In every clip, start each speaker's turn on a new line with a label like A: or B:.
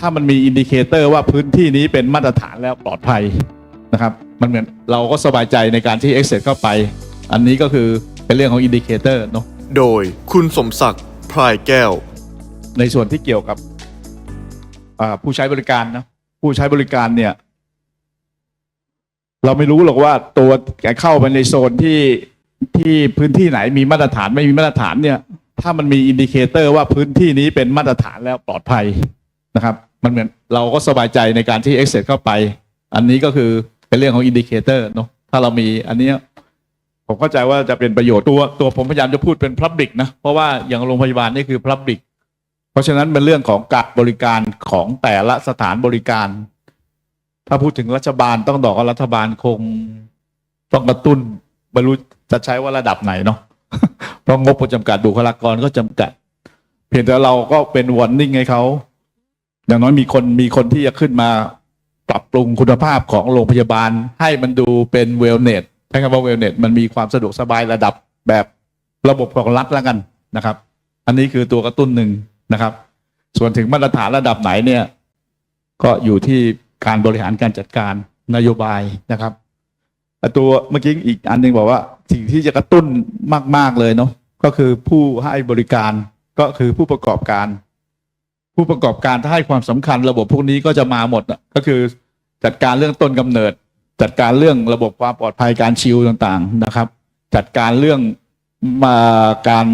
A: ถ้ามันมีอินดิเคเตอร์ว่าพื้นที่นี้เป็นมาตรฐานแล้วปลอดภัยนะครับ มันเหมือนเราก็สบายใจในการที่ access เข้าไป อันนี้ก็คือเป็นเรื่องของอินดิเคเตอร์เนาะ
B: โดยคุณสมศักดิ์พลายแก้ว
A: ในส่วนที่เกี่ยวกับอ่าผู้ใช้บริการนะผู้ใช้บริการเนี่ย เราไม่รู้หรอกว่าตัวเข้าไปในโซนที่ที่พื้นที่ไหนมีมาตรฐานไม่มีมาตรฐานเนี่ย ถ้ามันมีอินดิเคเตอร์ว่าพื้นที่นี้เป็นมาตรฐานแล้วปลอดภัยนะครับ มันเหมือนเราก็สบายใจในการที่ access เข้าไป อันนี้ก็คือเป็นเรื่องของอินดิเคเตอร์เนาะถ้าเรามีอันนี้ผมเข้าใจว่าจะเป็นประโยชน์ตัวตัวผมพยายามจะพูดเป็น Public นะ เพราะว่าอย่างโรงพยาบาลนี่คือ Public เพราะฉะนั้นเป็นเรื่องของการบริการของแต่ละสถานบริการ ถ้าพูดถึงรัฐบาลต้องบอกว่ารัฐบาลคงต้องกระตุ้นไม่รู้จะใช้ว่าระดับไหนเนาะเพราะงบก็จำกัดบุคลากรก็จำกัด เพียงแต่เราก็เป็นวอร์นิ่งให้เขา อย่างน้อยมีคนมีคนที่จะขึ้นมาปรับปรุงคุณภาพของโรงพยาบาล ให้มันดูเป็นเวลเนสใช้คำว่าเวลเนสมันมีความสะดวกสบายระดับแบบระบบของรัฐแล้วกันนะครับ อันนี้คือตัวกระตุ้นหนึ่งนะครับ ส่วนถึงมาตรฐานระดับไหนเนี่ย ก็อยู่ที่การบริหารการจัดการนโยบายนะครับตัวเมื่อกี้อีกอันหนึงบอกว่าสิ่งที่จะกระตุ้นมาก ๆเลยเนาะก็คือผู้ให้บริการก็คือผู้ประกอบการ ผู้ประกอบการถ้าให้ความสำคัญระบบพวกนี้ก็จะมาหมดก็คือจัดการเรื่องต้นกำเนิด จัดการเรื่องระบบความปลอดภัยการชิลต่างๆนะครับ จัดการเรื่องมาการ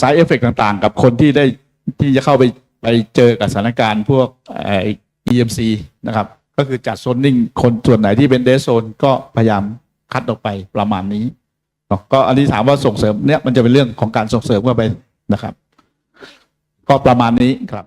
A: สายเอฟเฟกต่างๆ กับคนที่ได้ที่จะเข้าไปไปเจอกับสถานการณ์พวกเอ่อ EMC นะครับ ก็คือจัดโซนนิ่งคนส่วนไหนที่เป็นเดสโซนก็พยายามคัดออกไปประมาณนี้ก็อันนี้ถามว่าส่งเสริมเนี่ยมันจะเป็นเรื่องของการส่งเสริมเข้าไปนะครับ ก็ประมาณนี้ครับ